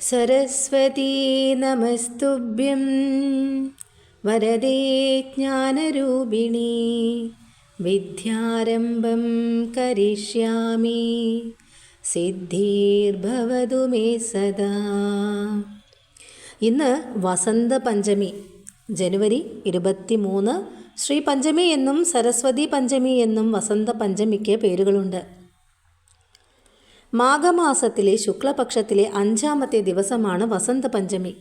सरस्वती नमस्तुभ्यं वरदे ज्ञानरूपिणी विद्यारम्भं करिष्यामि സിദ്ധിർഭവതു മേ സദാ ഇന്ന് വസന്ത പഞ്ചമി ജനുവരി ഇരുപത്തി മൂന്ന് ശ്രീ പഞ്ചമി എന്നും സരസ്വതി പഞ്ചമി എന്നും വസന്ത പഞ്ചമിക്ക് പേരുകളുണ്ട് മാഘമാസത്തിലെ ശുക്ലപക്ഷത്തിലെ അഞ്ചാമത്തെ ദിവസമാണ് വസന്തപഞ്ചമി.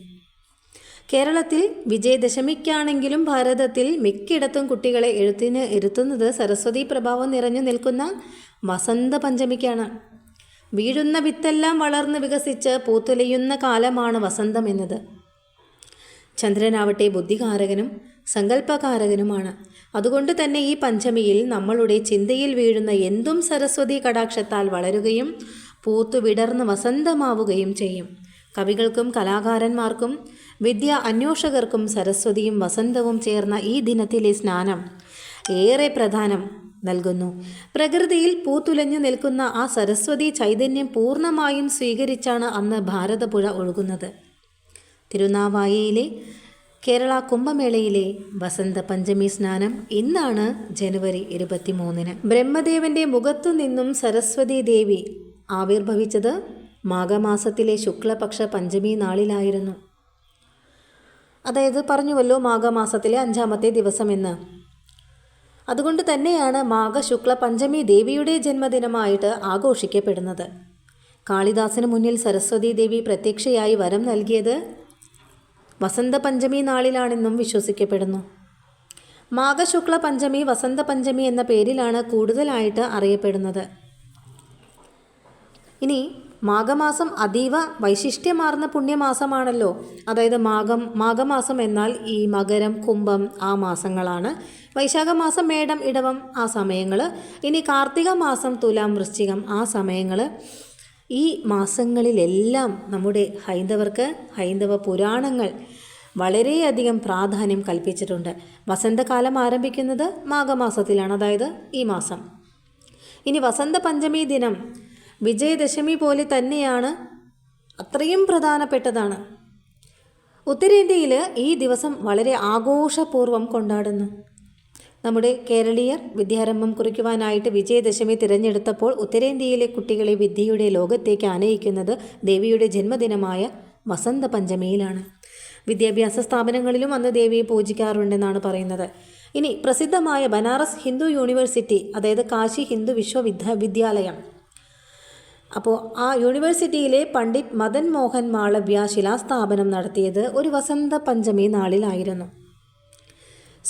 കേരളത്തിൽ വിജയദശമിക്കാണെങ്കിലും ഭാരതത്തിൽ മിക്കിടത്തും കുട്ടികളെ എഴുത്തിന് ഇരുത്തുന്നത് സരസ്വതി പ്രഭാവം നിറഞ്ഞു നിൽക്കുന്ന വസന്തപഞ്ചമിക്കാണ്. വീഴുന്ന വിത്തെല്ലാം വളർന്ന് വികസിച്ച് പൂത്തുലയുന്ന കാലമാണ് വസന്തം എന്നത് ചന്ദ്രനാവട്ടെ ബുദ്ധികാരകനും സങ്കല്പകാരകനുമാണ്. അതുകൊണ്ട് തന്നെ ഈ പഞ്ചമിയിൽ നമ്മളുടെ ചിന്തയിൽ വീഴുന്ന എന്തും സരസ്വതി കടാക്ഷത്താൽ വളരുകയും പൂത്തു വിടർന്ന് വസന്തമാവുകയും ചെയ്യും. കവികൾക്കും കലാകാരന്മാർക്കും വിദ്യ അന്വേഷകർക്കും സരസ്വതിയും വസന്തവും ചേർന്ന ഈ ദിനത്തിലെ സ്നാനം ഏറെ പ്രധാനം നൽകുന്നു. പ്രകൃതിയിൽ പൂത്തുലഞ്ഞു നിൽക്കുന്ന ആ സരസ്വതി ചൈതന്യം പൂർണമായും സ്വീകരിച്ചാണ് അന്ന് ഭാരതപുഴ ഒഴുകുന്നത്. തിരുനാവായയിലെ കേരള കുംഭമേളയിലെ വസന്ത പഞ്ചമി സ്നാനം ഇന്നാണ് ജനുവരി ഇരുപത്തിമൂന്നിന്. ബ്രഹ്മദേവന്റെ മുഖത്തു നിന്നും സരസ്വതി ദേവി ആവിർഭവിച്ചത് മാഘമാസത്തിലെ ശുക്ലപക്ഷ പഞ്ചമി നാളിലായിരുന്നു. അതായത് പറഞ്ഞുവല്ലോ മാഘമാസത്തിലെ അഞ്ചാമത്തെ ദിവസം എന്ന് അതുകൊണ്ട് തന്നെയാണ് മാഘശുക്ല പഞ്ചമി ദേവിയുടെ ജന്മദിനമായിട്ട് ആഘോഷിക്കപ്പെടുന്നത്. കാളിദാസന് മുന്നിൽ സരസ്വതി ദേവി പ്രത്യക്ഷയായി വരം നൽകിയത് വസന്ത പഞ്ചമി നാളിലാണെന്നും വിശ്വസിക്കപ്പെടുന്നു. മാഘശുക്ല പഞ്ചമി വസന്ത പഞ്ചമി എന്ന പേരിലാണ് കൂടുതലായിട്ട് അറിയപ്പെടുന്നത്. ഇനി മാഘമാസം അതീവ വൈശിഷ്ട്യമാർന്ന പുണ്യമാസമാണല്ലോ. അതായത് മാഘം മാഘമാസം എന്നാൽ ഈ മകരം കുംഭം ആ മാസങ്ങളാണ്. വൈശാഖ മാസം മേടം ഇടവം ആ സമയങ്ങൾ ഇനി കാർത്തിക മാസം തുലാം വൃശ്ചികം ആ സമയങ്ങൾ ഈ മാസങ്ങളിലെല്ലാം നമ്മുടെ ഹൈന്ദവർക്ക് ഹൈന്ദവ പുരാണങ്ങൾ വളരെയധികം പ്രാധാന്യം കൽപ്പിച്ചിട്ടുണ്ട്. വസന്തകാലം ആരംഭിക്കുന്നത് മാഘമാസത്തിലാണ് അതായത് ഈ മാസം. ഇനി വസന്ത പഞ്ചമി ദിനം വിജയദശമി പോലെ തന്നെയാണ് അത്രയും പ്രധാനപ്പെട്ടതാണ്. ഉത്തരേന്ത്യയിൽ ഈ ദിവസം വളരെ ആഘോഷപൂർവം കൊണ്ടാടുന്നു. നമ്മുടെ കേരളീയർ വിദ്യാരംഭം കുറിക്കുവാനായിട്ട് വിജയദശമി തിരഞ്ഞെടുത്തപ്പോൾ ഉത്തരേന്ത്യയിലെ കുട്ടികളെ വിദ്യയുടെ ലോകത്തേക്ക് ആനയിക്കുന്നത് ദേവിയുടെ ജന്മദിനമായ വസന്ത പഞ്ചമിയിലാണ് വിദ്യാഭ്യാസ സ്ഥാപനങ്ങളിലും അന്ന് ദേവിയെ പൂജിക്കാറുണ്ടെന്നാണ് പറയുന്നത്. ഇനി പ്രസിദ്ധമായ ബനാറസ് ഹിന്ദു യൂണിവേഴ്സിറ്റി അതായത് കാശി ഹിന്ദു വിശ്വവിദ്യ വിദ്യാലയം. അപ്പോൾ ആ യൂണിവേഴ്സിറ്റിയിലെ പണ്ഡിറ്റ് മദൻ മോഹൻ മാളവ്യ ശിലാസ്ഥാപനം നടത്തിയത് ഒരു വസന്ത പഞ്ചമി നാളിലായിരുന്നു.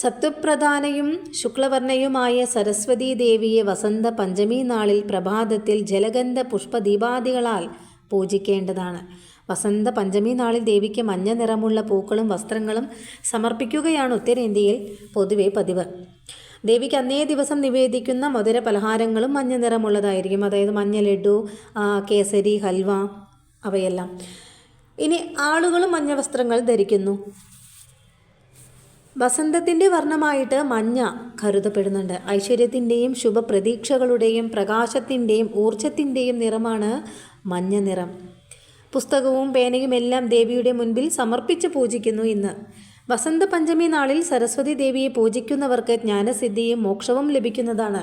സത്വപ്രധാനയും ശുക്ലവർണയുമായ സരസ്വതീ ദേവിയെ വസന്ത പഞ്ചമി നാളിൽ പ്രഭാതത്തിൽ ജലഗന്ധ പുഷ്പദീപാദികളാൽ പൂജിക്കേണ്ടതാണ്. വസന്ത പഞ്ചമി നാളിൽ ദേവിക്ക് മഞ്ഞ നിറമുള്ള പൂക്കളും വസ്ത്രങ്ങളും സമർപ്പിക്കുകയാണ് ഉത്തരേന്ത്യയിൽ പൊതുവെ പതിവ്. ദേവിക്ക് അന്നേ ദിവസം നിവേദിക്കുന്ന മധുര പലഹാരങ്ങളും മഞ്ഞ നിറമുള്ളതായിരിക്കും. അതായത് മഞ്ഞ ലഡു കേസരി ഹൽവ അവയെല്ലാം. ഇനി ആളുകളും മഞ്ഞ വസ്ത്രങ്ങൾ ധരിക്കുന്നു. വസന്തത്തിന്റെ വർണമായിട്ട് മഞ്ഞ കരുതപ്പെടുന്നുണ്ട്. ഐശ്വര്യത്തിന്റെയും ശുഭപ്രതീക്ഷകളുടെയും പ്രകാശത്തിന്റെയും ഊർജത്തിന്റെയും നിറമാണ് മഞ്ഞ നിറം. പുസ്തകവും പേനയും എല്ലാം ദേവിയുടെ മുൻപിൽ സമർപ്പിച്ച് പൂജിക്കുന്നു ഇന്ന്. വസന്ത പഞ്ചമി നാളിൽ സരസ്വതി ദേവിയെ പൂജിക്കുന്നവർക്ക് ജ്ഞാനസിദ്ധിയും മോക്ഷവും ലഭിക്കുന്നതാണ്.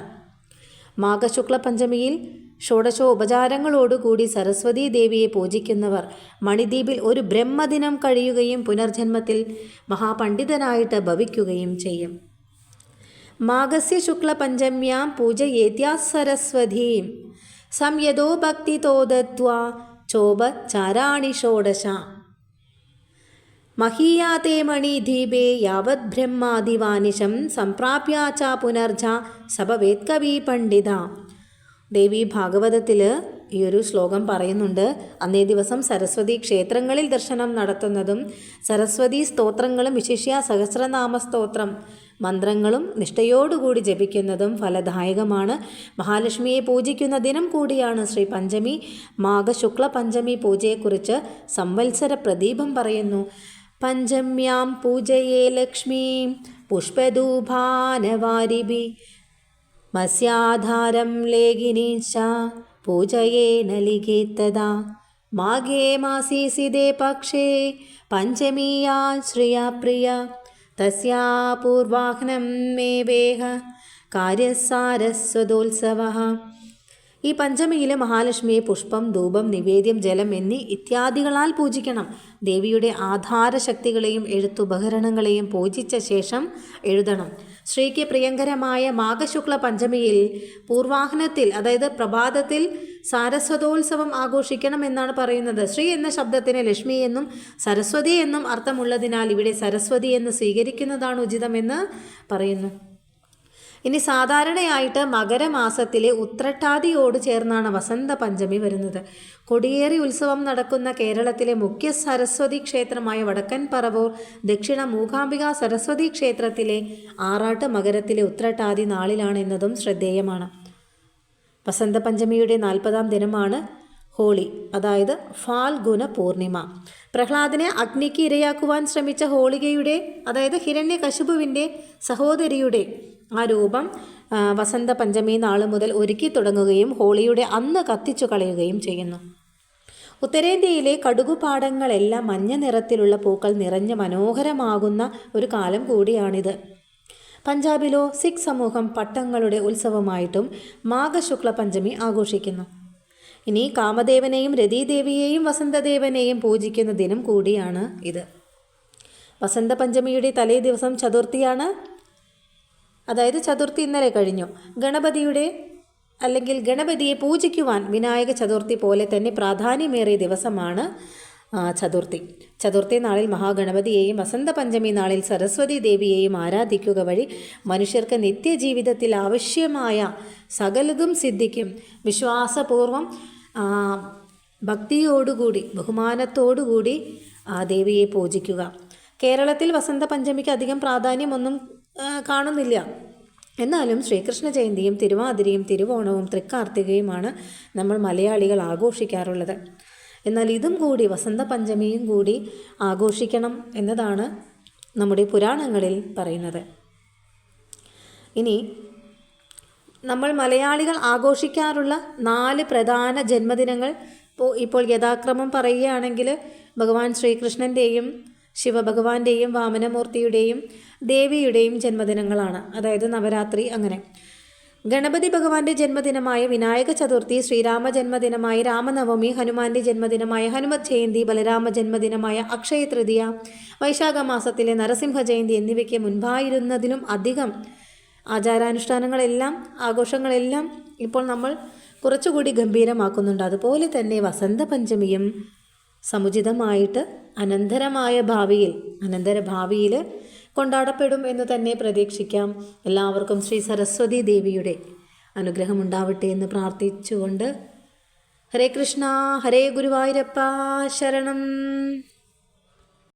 മാഘശുക്ല പഞ്ചമിയിൽ ഷോഡശോപചാരങ്ങളോടുകൂടി സരസ്വതി ദേവിയെ പൂജിക്കുന്നവർ മണിദ്വീപിൽ ഒരു ബ്രഹ്മദിനം കഴിയുകയും പുനർജന്മത്തിൽ മഹാപണ്ഡിതനായിട്ട് ഭവിക്കുകയും ചെയ്യും. മാഗസ്യ ശുക്ല പഞ്ചമ്യാം പൂജയേത്യാ സരസ്വതീം സംയതോ ഭക്തി തോദത്വ ചോപചാരാണി ഷോഡശ. മഹീയാതേ മണിദ്വീപേ യാവത് ബ്രഹ്മാദിവാനിശം സംപ്രാപ്യ ച പുനർജ സഭവേത്കവി പണ്ഡിത ദേവി ഭാഗവതത്തിൽ ഈ ഒരു ശ്ലോകം പറയുന്നുണ്ട്. അന്നേ ദിവസം സരസ്വതി ക്ഷേത്രങ്ങളിൽ ദർശനം നടത്തുന്നതും സരസ്വതി സ്തോത്രങ്ങളും വിശിഷ്യ സഹസ്രനാമ സ്തോത്രം മന്ത്രങ്ങളും നിഷ്ഠയോടുകൂടി ജപിക്കുന്നതും ഫലദായകമാണ്. മഹാലക്ഷ്മിയെ പൂജിക്കുന്ന ദിനം കൂടിയാണ് ശ്രീ പഞ്ചമി. മാഘശുക്ല പഞ്ചമി പൂജയെക്കുറിച്ച് സംവത്സര പ്രദീപം പറയുന്നു. പഞ്ചമ്യാം പൂജയേ ലക്ഷ്മീ പുഷ്പധൂഭാനവാരിഭി मस्याधारं लेगिनी च पूजयेन लिगे तदा माघे मासीसिदे पक्षे पञ्चमीया श्रिया प्रिया। तस्या पूर्वाह्नं मे वेह कार्यसारस्वदोत्सवः। ഈ പഞ്ചമിയിലെ മഹാലക്ഷ്മിയെ പുഷ്പം ധൂപം നിവേദ്യം ജലം എന്നീ ഇത്യാദികളാൽ പൂജിക്കണം. ദേവിയുടെ ആധാരശക്തികളെയും എഴുത്തുപകരണങ്ങളെയും പൂജിച്ച ശേഷം എഴുതണം. ശ്രീക്ക് പ്രിയങ്കരമായ മാഘശുക്ല പഞ്ചമിയിൽ പൂർവാഹനത്തിൽ അതായത് പ്രഭാതത്തിൽ സാരസ്വതോത്സവം ആഘോഷിക്കണം എന്നാണ് പറയുന്നത്. ശ്രീ എന്ന ശബ്ദത്തിന് ലക്ഷ്മി എന്നും സരസ്വതി എന്നും അർത്ഥമുള്ളതിനാൽ ഇവിടെ സരസ്വതി എന്ന് സ്വീകരിക്കുന്നതാണ് ഉചിതമെന്ന് പറയുന്നു. ഇനി സാധാരണയായിട്ട് മകരമാസത്തിലെ ഉത്രട്ടാതിയോട് ചേർന്നാണ് വസന്ത പഞ്ചമി വരുന്നത്. കൊടിയേറി ഉത്സവം നടക്കുന്ന കേരളത്തിലെ മുഖ്യ സരസ്വതി ക്ഷേത്രമായ വടക്കൻ പറവൂർ ദക്ഷിണ മൂകാംബിക സരസ്വതി ക്ഷേത്രത്തിലെ ആറാട്ട് മകരത്തിലെ ഉത്രട്ടാതി നാളിലാണ് എന്നതും ശ്രദ്ധേയമാണ്. വസന്ത പഞ്ചമിയുടെ നാൽപ്പതാം ദിനമാണ് ഹോളി അതായത് ഫാൽഗുന പൂർണിമ. പ്രഹ്ലാദിനെ അഗ്നിക്ക് ഇരയാക്കുവാൻ ശ്രമിച്ച ഹോളികയുടെ അതായത് ഹിരണ്യകശുപുവിന്റെ സഹോദരിയുടെ ആ രൂപം വസന്ത പഞ്ചമി നാൾ മുതൽ ഒരുക്കി തുടങ്ങുകയും ഹോളിയുടെ അന്ന് കത്തിച്ചു കളയുകയും ചെയ്യുന്നു. ഉത്തരേന്ത്യയിലെ കടുകുപാടങ്ങളെല്ലാം മഞ്ഞ നിറത്തിലുള്ള പൂക്കൾ നിറഞ്ഞ് മനോഹരമാകുന്ന ഒരു കാലം കൂടിയാണിത്. പഞ്ചാബിലോ സിഖ് സമൂഹം പട്ടങ്ങളുടെ ഉത്സവമായിട്ടും മാഘശുക്ല പഞ്ചമി ആഘോഷിക്കുന്നു. ഇനി കാമദേവനെയും രതീദേവിയെയും വസന്തദേവനെയും പൂജിക്കുന്ന ദിനം കൂടിയാണ് ഇത്. വസന്തപഞ്ചമിയുടെ തലേ ദിവസം ചതുർത്ഥിയാണ്. അതായത് ചതുർത്ഥി ഇന്നലെ കഴിഞ്ഞു. ഗണപതിയുടെ അല്ലെങ്കിൽ ഗണപതിയെ പൂജിക്കുവാൻ വിനായക ചതുർത്ഥി പോലെ തന്നെ പ്രാധാന്യമേറിയ ദിവസമാണ് ചതുർത്ഥി. ചതുർത്ഥി നാളിൽ മഹാഗണപതിയെയും വസന്ത പഞ്ചമി നാളിൽ സരസ്വതി ദേവിയെയും ആരാധിക്കുക വഴി മനുഷ്യർക്ക് നിത്യജീവിതത്തിൽ ആവശ്യമായ സകലതും സിദ്ധിക്കും. വിശ്വാസപൂർവം ഭക്തിയോടുകൂടി ബഹുമാനത്തോടുകൂടി ആ ദേവിയെ പൂജിക്കുക. കേരളത്തിൽ വസന്ത പഞ്ചമിക്ക് അധികം പ്രാധാന്യമൊന്നും കാണുന്നില്ല. എന്നാലും ശ്രീകൃഷ്ണ ജയന്തിയും തിരുവാതിരയും തിരുവോണവും തൃക്കാർത്തികയുമാണ് നമ്മൾ മലയാളികൾ ആഘോഷിക്കാറുള്ളത്. എന്നാൽ ഇതും കൂടി വസന്ത പഞ്ചമിയും കൂടി ആഘോഷിക്കണം എന്നതാണ് നമ്മുടെ പുരാണങ്ങളിൽ പറയുന്നത്. ഇനി നമ്മൾ മലയാളികൾ ആഘോഷിക്കാറുള്ള നാല് പ്രധാന ജന്മദിനങ്ങൾ ഇപ്പോൾ യഥാക്രമം പറയുകയാണെങ്കിൽ ഭഗവാൻ ശ്രീകൃഷ്ണന്റെയും ശിവഭഗവാന്റെയും വാമനമൂർത്തിയുടെയും ദേവിയുടെയും ജന്മദിനങ്ങളാണ്. അതായത് നവരാത്രി അങ്ങനെ. ഗണപതി ഭഗവാന്റെ ജന്മദിനമായ വിനായക ചതുർത്ഥി ശ്രീരാമ ജന്മദിനമായ രാമനവമി ഹനുമാന്റെ ജന്മദിനമായ ഹനുമത് ജയന്തി ബലരാമ ജന്മദിനമായ അക്ഷയ തൃതീയ വൈശാഖ മാസത്തിലെ നരസിംഹ ജയന്തി എന്നിവയ്ക്ക് മുൻപായിരുന്നതിലും അധികം ആചാരാനുഷ്ഠാനങ്ങളെല്ലാം ആഘോഷങ്ങളെല്ലാം ഇപ്പോൾ നമ്മൾ കുറച്ചുകൂടി ഗംഭീരമാക്കുന്നുണ്ട്. അതുപോലെ തന്നെ വസന്ത പഞ്ചമിയും സമുചിതമായിട്ട് അനന്തരമായ ഭാവിയിൽ അനന്തര ഭാവിയിൽ കൊണ്ടാടപ്പെടും എന്ന് തന്നെ പ്രതീക്ഷിക്കാം. എല്ലാവർക്കും ശ്രീ സരസ്വതി ദേവിയുടെ അനുഗ്രഹം ഉണ്ടാവട്ടെ എന്ന് പ്രാർത്ഥിച്ചുകൊണ്ട് ഹരേ കൃഷ്ണ ഹരേ ഗുരുവായൂരപ്പ ശരണം.